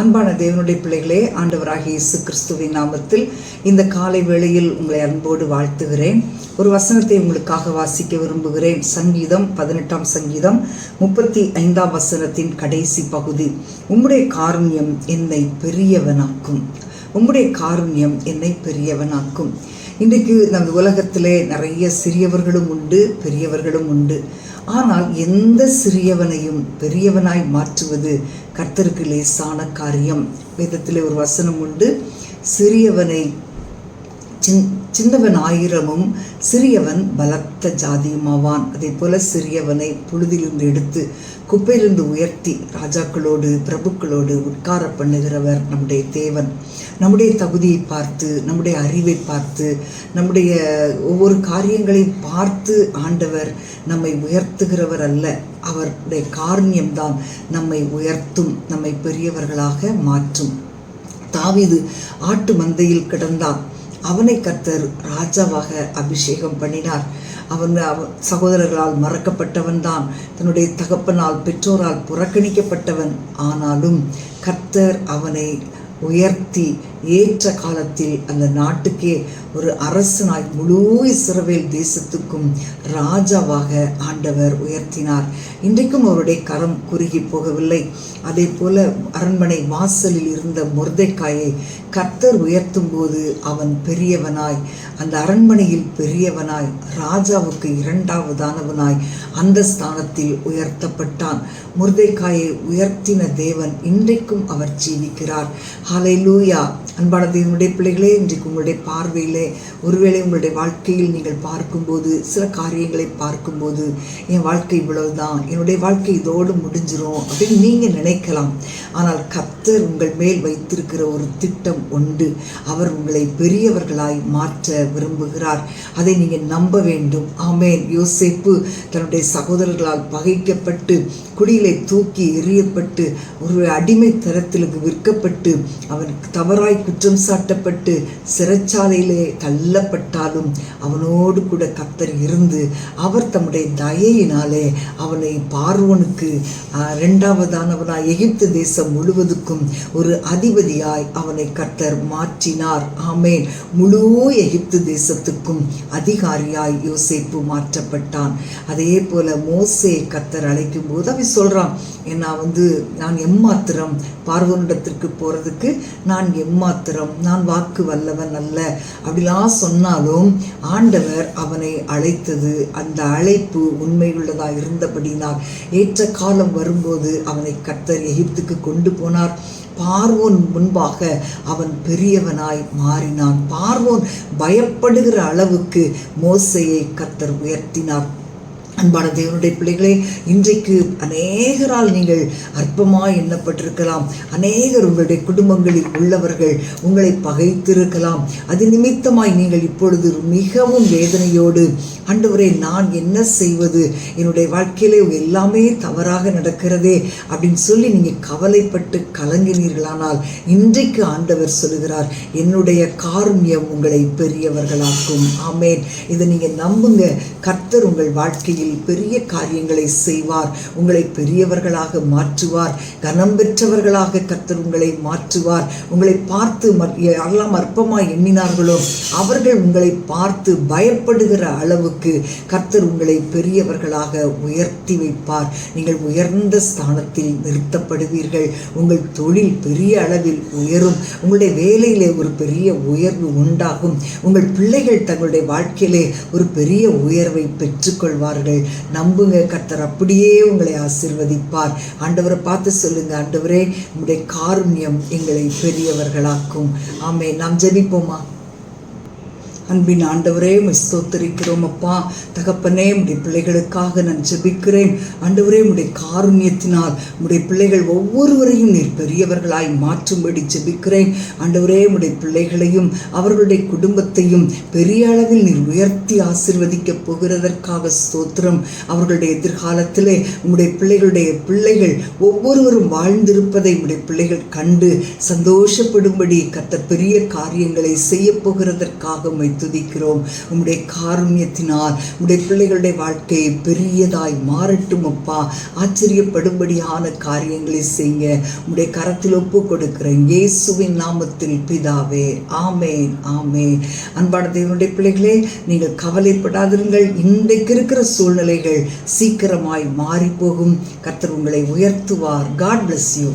அன்பான தேவனுடைய பிள்ளைகளே ஆண்டவராக இயேசு கிறிஸ்துவின் நாமத்தில் இந்த காலை வேளையில் உங்களை அன்போடு வாழ்த்துகிறேன். ஒரு வசனத்தை உங்களுக்காக வாசிக்க விரும்புகிறேன். சங்கீதம் பதினெட்டாம் சங்கீதம் முப்பத்தி ஐந்தாம் வசனத்தின் கடைசி பகுதி. உம்முடைய காருண்யம் என்னை பெரியவனாக்கும். உம்முடைய காருண்யம் என்னை பெரியவனாக்கும். இன்றைக்கு நம் உலகத்திலே நிறைய சிறியவர்களும் உண்டு பெரியவர்களும் உண்டு. ஆனால் எந்த சிறியவனையும் பெரியவனாய் மாற்றுவது கர்த்தருக்கு லேசான காரியம் வேதத்தில் ஒரு வசனம் உண்டு. சிறியவனை சின் சின்னவன் ஆயிரமும் சிறியவன் பலத்த ஜாதியுமாவான். அதே போல சிறியவனை புழுதிலிருந்து எடுத்து குப்பையிலிருந்து உயர்த்தி ராஜாக்களோடு பிரபுக்களோடு உட்கார பண்ணுகிறவர் நம்முடைய தேவன். நம்முடைய தகுதியை பார்த்து நம்முடைய அறிவை பார்த்து நம்முடைய ஒவ்வொரு காரியங்களை பார்த்து ஆண்டவர் நம்மை உயர்த்துகிறவர் அல்ல. அவருடைய காரணியம்தான் நம்மை உயர்த்தும் நம்மை பெரியவர்களாக மாற்றும். தாவிது ஆட்டு மந்தையில் கிடந்தான். அவனை கர்த்தர் ராஜாவாக அபிஷேகம் பண்ணினார். அவன் அவ சகோதரர்களால் மறக்கப்பட்டவன் தான். தன்னுடைய தகப்பனால் பெற்றோரால் புறக்கணிக்கப்பட்டவன் ஆனாலும் கர்த்தர் அவனை உயர்த்தி ஏற்ற காலத்தில் அந்த நாட்டுக்கே ஒரு அரசனாய் முழு இஸ்ரவேல் தேசத்துக்கும் ராஜாவாக ஆண்டவர் உயர்த்தினார். இன்றைக்கும் அவருடைய கரம் குறுகி போகவில்லை. அதே போல அரண்மனை வாசலில் இருந்த முர்தைக்காயை கர்த்தர் உயர்த்தும் போது அவன் பெரியவனாய் அந்த அரண்மனையில் பெரியவனாய் ராஜாவுக்கு இரண்டாவதானவனாய் அந்த ஸ்தானத்தில் உயர்த்தப்பட்டான். முர்தைக்காயை உயர்த்தின தேவன் இன்றைக்கும் அவர் ஜீவிக்கிறார். ஹலை லூயா அன்பான தேவனுடைய பிள்ளைகளே இன்றைக்கு உங்களுடைய பார்வையில் ஒருவேளை உங்களுடைய வாழ்க்கையில் நீங்கள் பார்க்கும்போது சில காரியங்களை பார்க்கும்போது என் வாழ்க்கை இவ்வளவுதான் என்னுடைய வாழ்க்கை இதோடு முடிஞ்சிரும் அப்படின்னு நீங்கள் நினைக்கலாம். ஆனால் கத்தர் உங்கள் மேல் வைத்திருக்கிற ஒரு திட்டம் உண்டு. அவர் உங்களை பெரியவர்களாய் மாற்ற விரும்புகிறார். அதை நீங்கள் நம்ப வேண்டும். ஆமேன். யோசிப்பு தன்னுடைய சகோதரர்களால் பகைக்கப்பட்டு குடியிலே தூக்கி எறியப்பட்டு ஒரு அடிமை தரத்திலுக்கு விற்கப்பட்டு அவன் தவறாய் குற்றம் சாட்டப்பட்டு சிறைச்சாலையிலே தள்ளப்பட்டாலும் அவனோடு கூட கத்தர் இருந்து அவர் தம்முடைய தயையினாலே அவனை பார்வனுக்கு ரெண்டாவதானவனாய் எகிப்து தேசம் முழுவதுக்கும் ஒரு அதிபதியாய் அவனை கத்தர் மாற்றினார். ஆமேன். முழு எகிப்து தேசத்துக்கும் அதிகாரியாய் யோசிப்பு மாற்றப்பட்டான். அதே போல மோசே கத்தர் அழைக்கும் போது அவன் சொல்றான் நான் வந்து நான் எம்மாத்திரம் பார்வனிடத்திற்கு போறதுக்கு நான் எம்மாத்திரம் நான் வாக்கு வல்லவன் அல்ல. அப்படிலாம் சொன்னாலும் ஆண்டவர் அவனை அழைத்தது. அந்த அழைப்பு உண்மையுள்ளதாக இருந்தபடினால் ஏற்ற காலம் வரும்போது அவனை கத்தர் எகிப்துக்கு கொண்டு போனார். பார்வோன் முன்பாக அவன் பெரியவனாய் மாறினான். பார்வோன் பயப்படுகிற அளவுக்கு மோசையை கத்தர் உயர்த்தினார். அன்பான தேவனுடைய பிள்ளைகளே இன்றைக்கு அநேகரால் நீங்கள் அற்பமாக எண்ணப்பட்டிருக்கலாம். அநேகர் உங்களுடைய குடும்பங்களில் உள்ளவர்கள் உங்களை பகைத்திருக்கலாம். அது நிமித்தமாய் நீங்கள் இப்பொழுது மிகவும் வேதனையோடு அண்டவரே நான் என்ன செய்வது? என்னுடைய வாழ்க்கையிலே எல்லாமே தவறாக நடக்கிறதே அப்படின்னு சொல்லி நீங்கள் கவலைப்பட்டு கலங்கினீர்களானால் இன்றைக்கு ஆண்டவர் சொல்லுகிறார் என்னுடைய காருண்யம் உங்களை பெரியவர்களாக்கும். ஆமேன். இதை நீங்கள் நம்புங்க. கர்த்தர் உங்கள் வாழ்க்கையில் பெரிய காரியங்களை செய்வார். உங்களை பெரியவர்களாக மாற்றுவார். கனம் பெற்றவர்களாக கத்தர் உங்களை மாற்றுவார். உங்களை பார்த்து யாரெல்லாம் அற்பமாய் எண்ணினார்களோ அவர்கள் உங்களை பார்த்து பயப்படுகிற அளவுக்கு கர்த்தர் உங்களை பெரியவர்களாக உயர்த்தி வைப்பார். நீங்கள் உயர்ந்த ஸ்தானத்தில் நிறுத்தப்படுவீர்கள். உங்கள் தொழில் பெரிய அளவில் உயரும். உங்களுடைய வேலையிலே ஒரு பெரிய உயர்வு உண்டாகும். உங்கள் பிள்ளைகள் தங்களுடைய வாழ்க்கையிலே ஒரு பெரிய உயர்வை பெற்றுக்கொள்வார்கள். நம்புங்க. கர்த்தர் அப்படியே உங்களை ஆசிர்வதிப்பார். ஆண்டவரை பார்த்து சொல்லுங்க. ஆண்டவரே உங்களுடைய காருண்யம் எங்களை பெரியவர்களாக்கும். ஆமே நாம் ஜெபிப்போமா? அன்பின் ஆண்டவரே ஸ்தோத்தரிக்கிறோம் அப்பா. தகப்பனே உடைய பிள்ளைகளுக்காக நான் ஜெபிக்கிறேன். ஆண்டவரே உடைய காருண்யத்தினால் உடைய பிள்ளைகள் ஒவ்வொருவரையும் நீர் பெரியவர்களாய் மாற்றும்படி ஜெபிக்கிறேன். ஆண்டவரே உடைய பிள்ளைகளையும் அவர்களுடைய குடும்பத்தையும் பெரிய அளவில் நீர் உயர்த்தி ஆசிர்வதிக்கப் போகிறதற்காக ஸ்தோத்திரம். அவர்களுடைய எதிர்காலத்திலே உங்களுடைய பிள்ளைகளுடைய பிள்ளைகள் ஒவ்வொருவரும் வாழ்ந்திருப்பதை உடைய பிள்ளைகள் கண்டு சந்தோஷப்படும்படி கத்த பெரிய காரியங்களை செய்ய போகிறதற்காக துதிக்கிறோம். உம்முடைய காருண்யத்தினால் உடைய பிள்ளைகளுடைய வாழ்க்கை பெரியதாய் மாறட்டும் அப்பா. ஆச்சரியப்படும்படியான காரியங்களை செய்ய உம்முடைய கரத்தில் ஒப்பு கொடுக்கிறேன் இயேசுவின் நாமத்தில் பிதாவே. ஆமேன் ஆமேன். அன்பான தேவனுடைய பிள்ளைகளே நீங்கள் கவலைப்படாதிருங்கள். இன்றைக்கு இருக்கிற சூழ்நிலைகள் சீக்கிரமாய் மாறிப்போகும். கர்த்தர் உங்களை உயர்த்துவார். God bless you